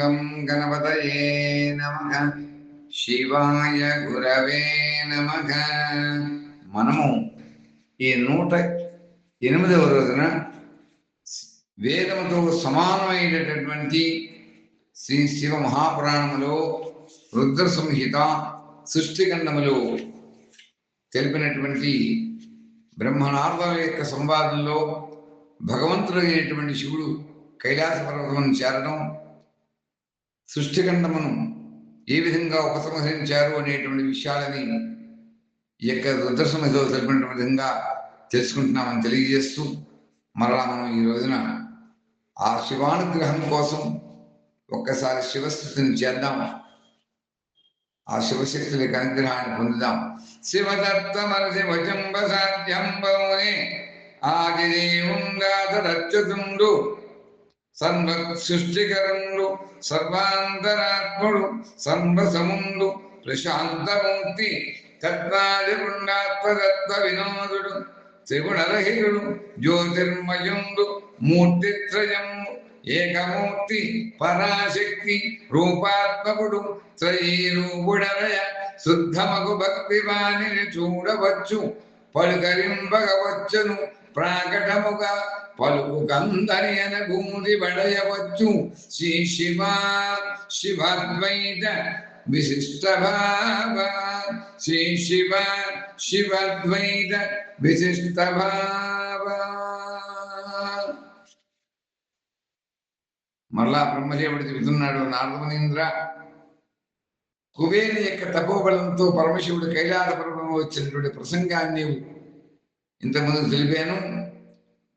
గం గణపతయే నమ. శివాయ గురవే నమ. మనము ఈ నూట ఎనిమిదవ రోజున వేదముతో సమానమైనటువంటి శ్రీ శివ మహాపురాణములో రుద్ర సంహిత సృష్టిఖండములో తెలిపినటువంటి బ్రహ్మనార్దల యొక్క సంవాదంలో భగవంతుడైనటువంటి శివుడు కైలాస పర్వతం చేరడం సృష్టిఖండమును ఏ విధంగా ఉపసంహరించారు అనేటువంటి విషయాలని ఈ యొక్క రుద్ర తెలిపిన విధంగా తెలుసుకుంటున్నామని తెలియజేస్తూ మరలా మనం ఈ రోజున ఆ శివానుగ్రహం కోసం ఒక్కసారి శివస్థితిని చేద్దాం. ఆ శివశక్తుల యొక్క అనుగ్రహాన్ని పొందుదాం. శివదత్తమరసి వజంబ సాధ్యంబమునే ఆదిదేవుంగాధరచ్యుతుండు. సర్వ సృష్టికరుండు సర్వాంతరాత్ముడు సర్వసముండు ప్రశాంతమూర్తి తత్వాదిగుండాత్మదత్త వినోదుడు త్రిగుణరహితుడు జ్యోతిర్మయుండు మూర్తిత్రయము ఏకమూర్తి పరాశక్తి రూపాత్మకుడు త్రయీరూపుడరయ శుద్ధమగు భక్తివాణిని చూడవచ్చు పలుకరింపగవచ్చును ప్రాకటముగా పలుకు కందని అనభూతి పడయవచ్చు శ్రీ శివ శివద్వైత విశిష్ట భావ. శ్రీ శివ శివద్వైత విశిష్ట భావ. మరలా బ్రహ్మదేవుడు చెబుతున్నాడు నారదమునింద్ర కుబేరు యొక్క తపోబలంతో పరమశివుడు కైలాస పర్వంలో వచ్చినటువంటి ప్రసంగాన్ని ఇంతకుముందు తెలిపాను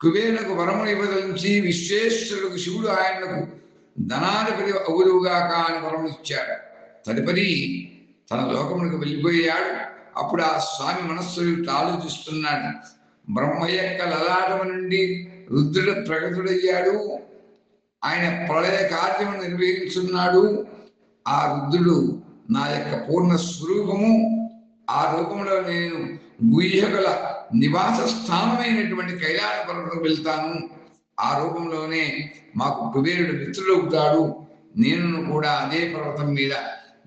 కుబేరులకు వరముని ఇవ్వదలించి విశ్వేశ్వరులకు శివుడు ఆయనకు ధనాధిపతి అవులుగా కాని వరములు ఇచ్చాడు. తదుపరి తన లోకములకు వెళ్ళిపోయాడు. అప్పుడు ఆ స్వామి మనస్సు ఆలోచిస్తున్నాడు బ్రహ్మ యొక్క లలాటము నుండి రుద్రుడు ప్రగతుడయ్యాడు ఆయన ప్రళయ కార్యము నిర్వహించున్నాడు. ఆ రుద్రుడు నా యొక్క పూర్ణ స్వరూపము ఆ రూపంలో నేను గుహ్యకుల నివాస స్థానమైనటువంటి కైలాస పర్వతం వెళ్తాను. ఆ రూపంలోనే మాకు కుబేరుడు మిత్రులవుతాడు నేను కూడా అదే పర్వతం మీద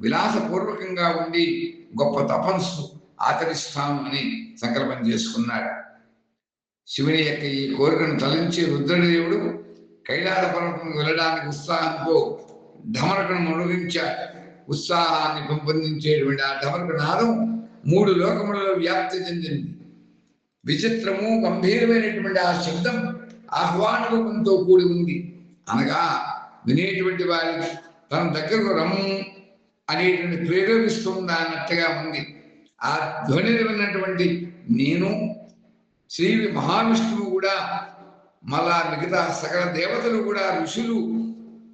విలాసపూర్వకంగా ఉండి గొప్ప తపస్సు ఆచరిస్తాను అని సంకల్పం చేసుకున్నాడు. శివుని యొక్క ఈ కోరికను తలంచి రుద్రదేవుడు కైలాస పర్వతం వెళ్ళడానికి ఉత్సాహంతో ఢమరకను మొలగించాడు ఉత్సాహాన్ని పెంపొందించేటువంటి ఆ ఢమరక నాదం మూడు లోకములలో వ్యాప్తి చెందింది. విచిత్రము గంభీరమైనటువంటి ఆ శబ్దం ఆహ్వాన రూపంతో కూడి ఉంది. అనగా వినేటువంటి వారి తన దగ్గరకు రమ్ము అనేటువంటి ప్రేరేపిస్తుందా అన్నట్టుగా ఉంది. ఆ ధ్వనిని విన్నటువంటి నేను శ్రీ మహావిష్ణువు కూడా మళ్ళా మిగతా సకల దేవతలు కూడా ఋషులు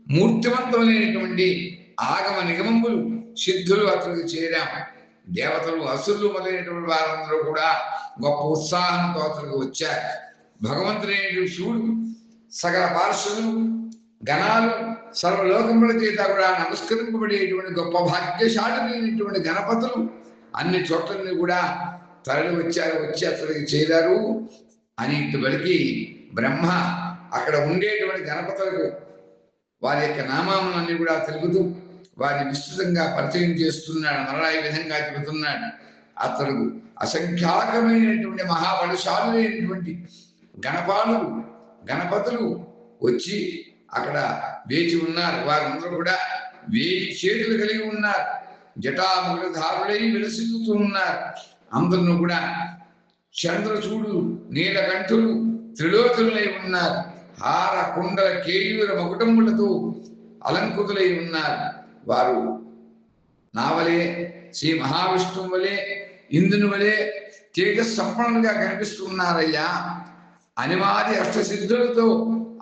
మూర్తివంతమైనటువంటి ఆగమ నిగమములు సిద్ధులు అతనికి చేరాము. దేవతలు అసురులు మొదలైనటువంటి వారందరూ కూడా గొప్ప ఉత్సాహంతో అతనికి వచ్చారు. భగవంతుడైన శివుడు సకల పార్శ్వలు గణాలు సర్వలోకముల చేత కూడా నమస్కరింపబడేటువంటి గొప్ప భాగ్యశాలులైనటువంటి గణపతులు అన్ని చోట్లని కూడా తరలి వచ్చారు వచ్చి అతడికి చేరారు. అని బలికి బ్రహ్మ అక్కడ ఉండేటువంటి గణపతులకు వారి యొక్క నామాములన్నీ కూడా తెలుపుతూ వారిని విస్తృతంగా పరిచయం చేస్తున్నాడు మరలా ఈ విధంగా చెబుతున్నాడు. అతడు అసంఖ్యాకమైనటువంటి మహాబలశాలులైనటువంటి గణపాలు గణపతులు వచ్చి అక్కడ వేచి ఉన్నారు. వారందరూ కూడా వేయి చేతులు కలిగి ఉన్నారు. జటాముఖధారులై విలసిల్లుతూ ఉన్నారు. అందరూ కూడా చంద్రచూడు నీలకంఠులు త్రిలోతులై ఉన్నారు. హార కుండల కేయూర మకుటములతో అలంకృతులై ఉన్నారు. వారు నావలే శ్రీ మహావిష్ణువు వలె ఇందుని వలె తేజస్సంపన్నులుగా కనిపిస్తున్నారయ్యా అనివార్య అష్టసిద్ధులతో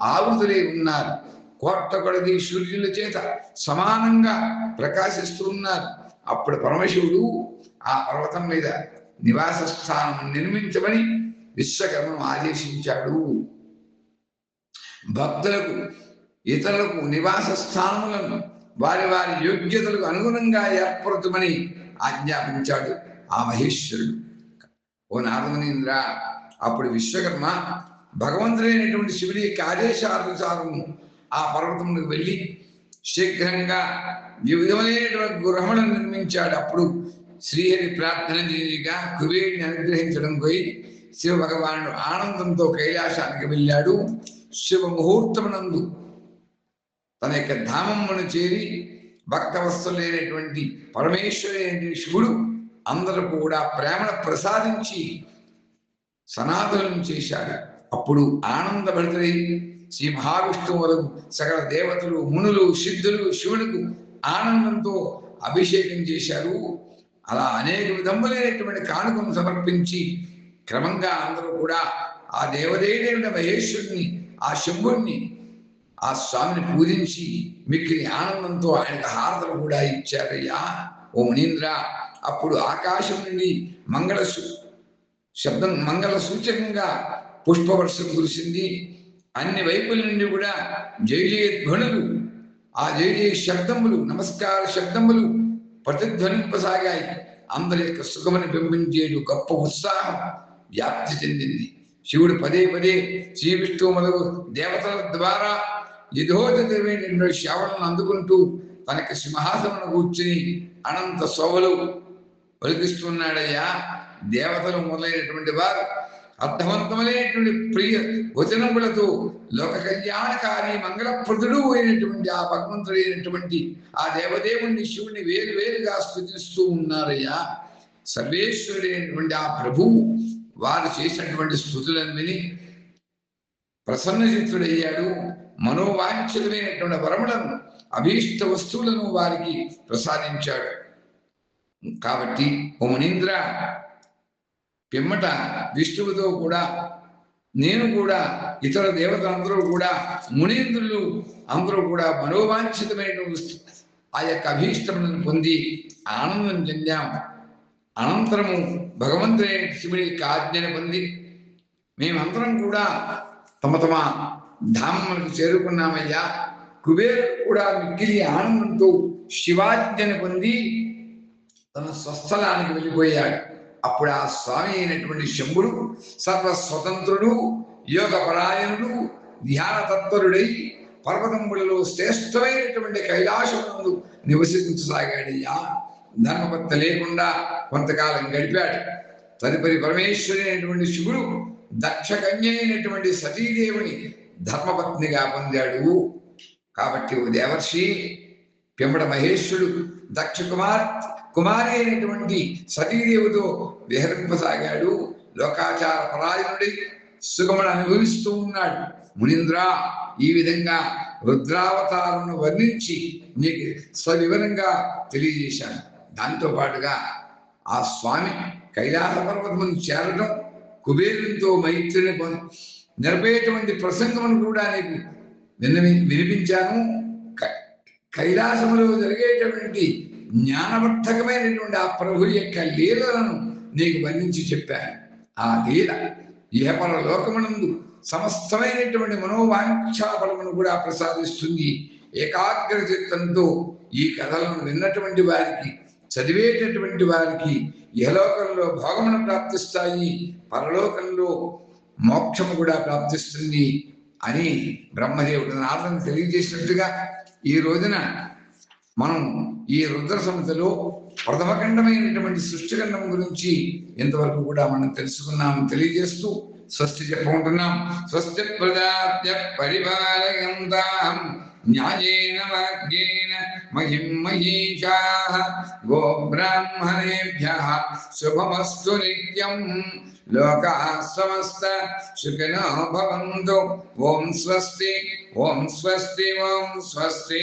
ఆవృతులై ఉన్నారు. కోట్ల కొడది సూర్యుల చేత సమానంగా ప్రకాశిస్తూ ఉన్నారు. అప్పుడు పరమశివుడు ఆ పర్వతం మీద నివాస స్థానం నిర్మించమని విశ్వకర్మను ఆదేశించాడు. భక్తులకు ఇతరులకు నివాస స్థానములను వారి వారి యోగ్యతలకు అనుగుణంగా ఏర్పరచమని ఆజ్ఞాపించాడు ఆ మహేశ్వరుడు. ఓ నారదమునీంద్ర అప్పుడు విశ్వకర్మ భగవంతుడైనటువంటి శివుడి యొక్క ఆదేశానుసారము ఆ పర్వతములకు వెళ్ళి శీఘ్రంగా వివిధమైనటువంటి గృహములను నిర్మించాడు. అప్పుడు శ్రీహరి ప్రార్థన చేయగా కుబేరుని అనుగ్రహించడం పోయి శివ భగవానుడు ఆనందంతో కైలాసానికి వెళ్ళాడు. శివ ముహూర్తమునందు తన యొక్క ధామమును చేరి భక్తవత్సలైనటువంటి పరమేశ్వరైన శివుడు అందరూ కూడా ప్రేమను ప్రసాదించి సనాతనం చేశాడు. అప్పుడు ఆనందభరితుడై శ్రీ మహావిష్ణువు వరకు సకల దేవతలు మునులు సిద్ధులు శివుడికి ఆనందంతో అభిషేకం చేశారు. అలా అనేక విధములైనటువంటి కానుకను సమర్పించి క్రమంగా అందరూ కూడా ఆ దేవదేవుడైన మహేశ్వరుని ఆ శంభుణ్ణి ఆ స్వామిని పూజించి మిక్కిలి ఆనందంతో ఆయనకు హారతలు కూడా ఇచ్చారయ్యా. ఓ మునీంద్ర అప్పుడు ఆకాశం నుండి మంగళ శబ్దం మంగళ సూచకంగా పుష్పవర్షం కురిసింది. అన్ని వైపుల నుండి కూడా జై జయ ధ్వనులు ఆ జై జయ శబ్దములు నమస్కార శబ్దములు ప్రతిధ్వనింపసాగాయి. అందరి యొక్క సుఖమని బింబించేడు గొప్ప ఉత్సాహం వ్యాప్తి చెందింది. శివుడు పదే పదే శ్రీ విష్ణువు మొదలు దేవతల ద్వారా యథోచితమైన శ్రవణను అందుకుంటూ తనకి సింహాసనం కూర్చుని అనంత శోభలు పలికిస్తున్నాడయ్యా దేవతలు మొదలైనటువంటి వారు అర్థవంతమైనటువంటి ప్రియ వచనములతో లోక కళ్యాణకారి మంగళప్రదుడు అయినటువంటి ఆ భగవంతుడైనటువంటి ఆ దేవదేవుణ్ణి శివుని వేరు వేరుగా స్థుతిస్తూ ఉన్నారయ్యా. సర్వేశ్వరుడైనటువంటి ఆ ప్రభువు వారు చేసినటువంటి స్థుతులను విని ప్రసన్నచిత్తుడయ్యాడు మనోవాంఛితమైనటువంటి వరములను అభీష్ట వస్తువులను వారికి ప్రసాదించాడు. కాబట్టి ఓ మునీంద్ర పిమ్మట విష్ణువుతో కూడా నేను కూడా ఇతర దేవతలందరూ కూడా మునీంద్రులు అందరూ కూడా మనోవాంఛితమైన ఆ యొక్క అభీష్టములను పొంది ఆనందం చెందాం. అనంతరము భగవంతుని శివుడి యొక్క ఆజ్ఞను పొంది మేమందరం కూడా తమ తమ ధామములకు చేరుకున్నామయ్యా. కుబేరుడు కూడా మిక్కిలి ఆనందంతో శివాజ్ఞను పొంది తన స్వస్థలానికి వెళ్ళిపోయాడు. అప్పుడు ఆ స్వామి అయినటువంటి శంభుడు సర్వ స్వతంత్రుడు యోగ పరాయణుడు ధ్యాన తత్పరుడై పర్వతములలో శ్రేష్టమైనటువంటి కైలాసమునందు నివసించసాగాడయ్యా. ధర్మపత్త లేకుండా కొంతకాలం గడిపాడు. తదుపరి పరమేశ్వరి అయినటువంటి శివుడు దక్ష అయినటువంటి సతీదేవుని ధర్మపత్నిగా పొందాడు. కాబట్టి ఓ దేవర్షి పెంబడ మహేశ్వరుడు దక్ష కుమార్ కుమారి అయినటువంటి సతీదేవితో విహరింపసాగాడు. లోకాచార పరాయణుడి సుఖమును అనుభవిస్తూ ఉన్నాడు. మునీంద్ర ఈ విధంగా రుద్రావతారమును వర్ణించి నీకు సవివరంగా తెలియజేశాను. దాంతో పాటుగా ఆ స్వామి కైలాస పర్వతమును చేరడం కుబేరునితో మైత్రిని పొంది నిరపేటువంటి ప్రసంగమును కూడా నీకు విన్న వినిపించాను. కైలాసములో జరిగేటువంటి జ్ఞానవర్ధకమైనటువంటి ఆ ప్రభు యొక్క లీలలను నీకు వర్ణించి చెప్పాను. ఆ లీల ఇహపర లోకమునందు సమస్తమైనటువంటి మనోవాంఛాఫలమును కూడా ప్రసాదిస్తుంది. ఏకాగ్ర చిత్తంతో ఈ కథలను విన్నటువంటి వారికి చదివేటటువంటి వారికి ఇహలోకంలో భోగమును ప్రాప్తిస్తాయి పరలోకంలో మోక్షము కూడా ప్రాప్తిస్తుంది అని బ్రహ్మదేవుడు నారదను తెలియజేసినట్టుగా ఈ రోజున మనం ఈ రుద్ర సంస్థలో ప్రథమఖండమైనటువంటి సృష్టిఖండం గురించి ఇంతవరకు కూడా మనం తెలుసుకున్నాం తెలియజేస్తూ స్వస్తి చెప్పుకుంటున్నాం. స్వస్తి ప్రజాత్య పరిపాలయంతాం. న్యాయేన వాక్యేన మహిం మహీషా గో బ్రాహ్మణేభ్య శుభమస్తు నిత్యం లోకా సమస్త సుఖినో భవంతు ఓం స్వస్తి ఓం స్వస్తి ఓం స్వస్తి